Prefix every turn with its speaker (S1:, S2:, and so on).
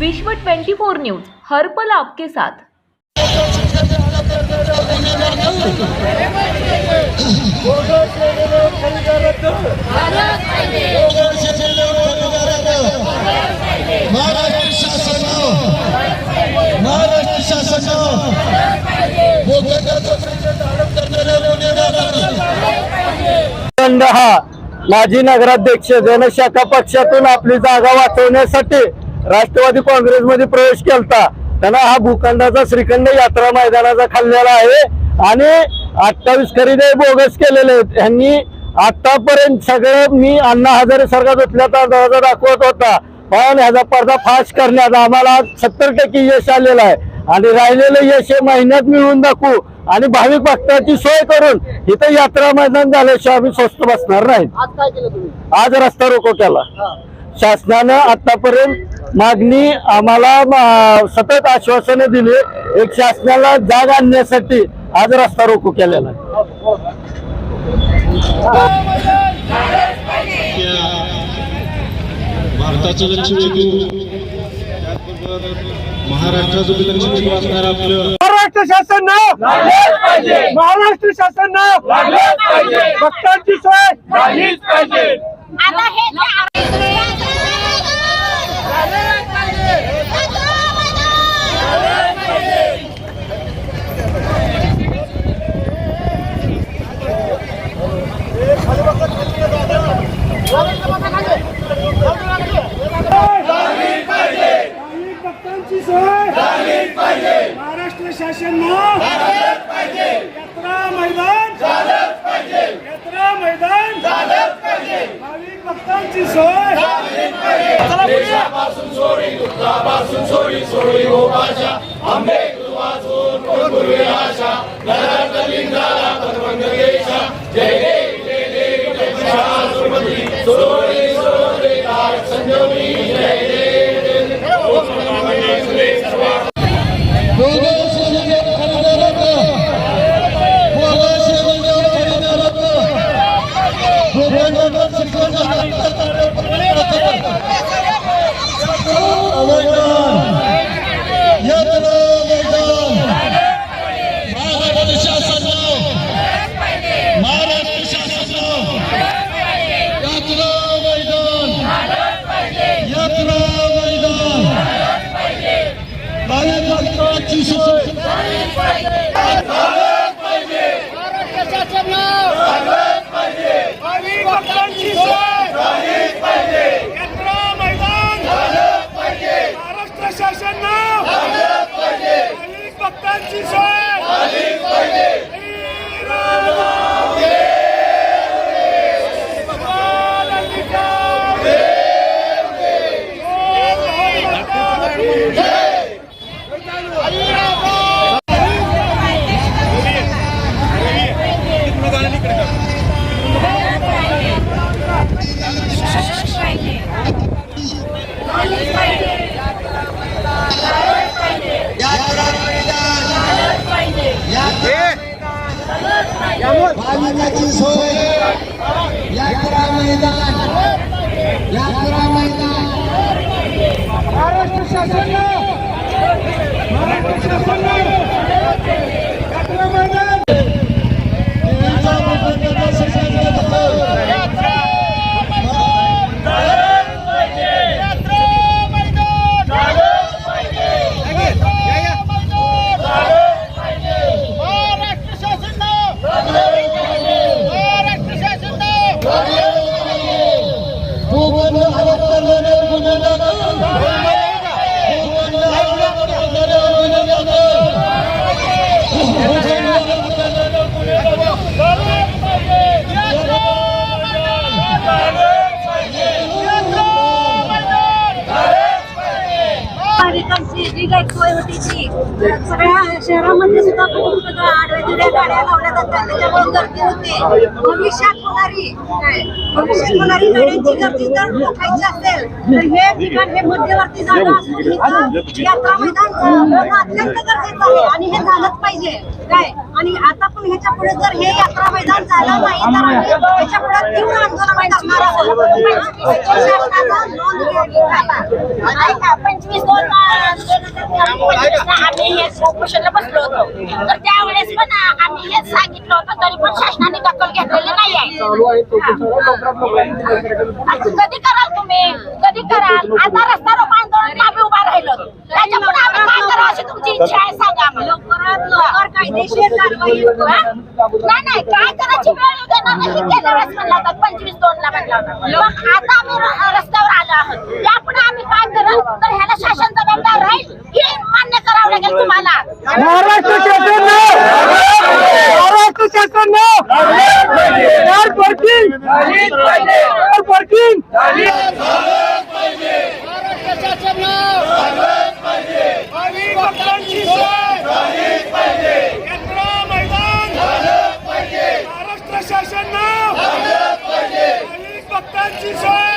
S1: विश्व 24 न्यूज हर्पल आपके साथ.
S2: महाराष्ट्र महाराष्ट्र
S3: हा माजी नगराध्यक्ष जनशाखा पक्षातून आपली जागा वाचवण्यासाठी राष्ट्रवादी काँग्रेसमध्ये प्रवेश केलता. त्यांना हा भूखंडाचा श्रीखंड यात्रा मैदानाचा खाल्लेला आहे. आणि अठ्ठावीस खरेदी बोगस केलेले आहेत. यांनी आतापर्यंत सगळं मी अण्णा हजारे सारखा धुतल्याचा दर्जा दाखवत होता. पण ह्याचा पडदा फाश करण्यात आम्हाला सत्तर टक्के यश आलेलं आहे. आणि राहिलेलं यश हे महिन्यात मिळवून दाखवू आणि भाविक भक्ताची सोय करून इथं यात्रा मैदान झाल्याशिवाय आम्ही स्वस्त बसणार नाही.
S4: केलं
S3: आज रस्ता रोको केला. शासनानं आतापर्यंत मागणी आम्हाला सतत आश्वासने दिली. एक शासनाला जाग आणण्यासाठी आज रस्ता रोको केलेला आहे.
S2: भारताचं लक्ष्मी महाराष्ट्राचं बी लक्ष्मी असणार आपलं.
S3: महाराष्ट्र शासन महाराष्ट्र शासन भक्तांची सोय.
S5: ಭಗವಂತ ಜಯ ಜಯ ಜಯ ಜಯ Justiça!
S2: भाविकाची सोय. यात्रा मैदान. यात्रा मैदान.
S5: महाराष्ट्र शासन महाराष्ट्र शासन यात्रा मैदान
S2: देवीचा भूखंडाचा श्रीखंड भूखंड हडप करणारे गुन्हेगार भूखंड हडप करणारे गुन्हेगार
S6: नागरिकांची जी काही सोय होती ती सगळ्या शहरामध्ये सुद्धा खूप आडव्या तिड्या गाड्या लावल्या जातात त्याच्यामुळे गर्दी होते भविष्यात होणारी भविष्यात होणारी गाड्यांची गर्दी जर रोखायची असेल तर हे ठिकाण हे मध्यवर्ती जागा असून यात्रा मैदान अत्यंत गरजेचं आहे आणि हे झालंच पाहिजे काय आणि आता पण ह्याच्या पुढे जर हे यात्रा मैदान झालं नाही तर ह्याच्या पुढे तीव्र आंदोलन करणार आहोत
S4: पंचवीस दोन आम्ही हे उपोषणला बसलो होतो. तर त्यावेळेस पण आम्ही हेच सांगितलं होतं तरी पण शासनाने दखल घेतलेली नाही आहे. कधी कराल तुम्ही? कधी कराल? आता रस्ता रोको आंदोलन आम्ही उभा राहिलो. त्याच्या पुढे आम्ही काय करावं अशी तुमची इच्छा आहे सांगा आम्हाला.
S6: कायदेशीर कारवाई?
S4: नाही नाही काय करायची वेळ देणार नाही. गेल्या वेळेस म्हणला होता पंचवीस दोन ला म्हणला होता. आता आम्ही रस्त्यावर आलो आहोत. यापुढे आम्ही काय करल तर ह्याला शासन जबाबदार राहील हे मान्य करावं लागेल तुम्हाला.
S3: महाराष्ट्र शासन महाराष्ट्र शासन पार्किंग पार्किंग
S5: भावी भक्तांची सोय यात्रा मैदान महाराष्ट्र शासन भाविक भक्तांची सोय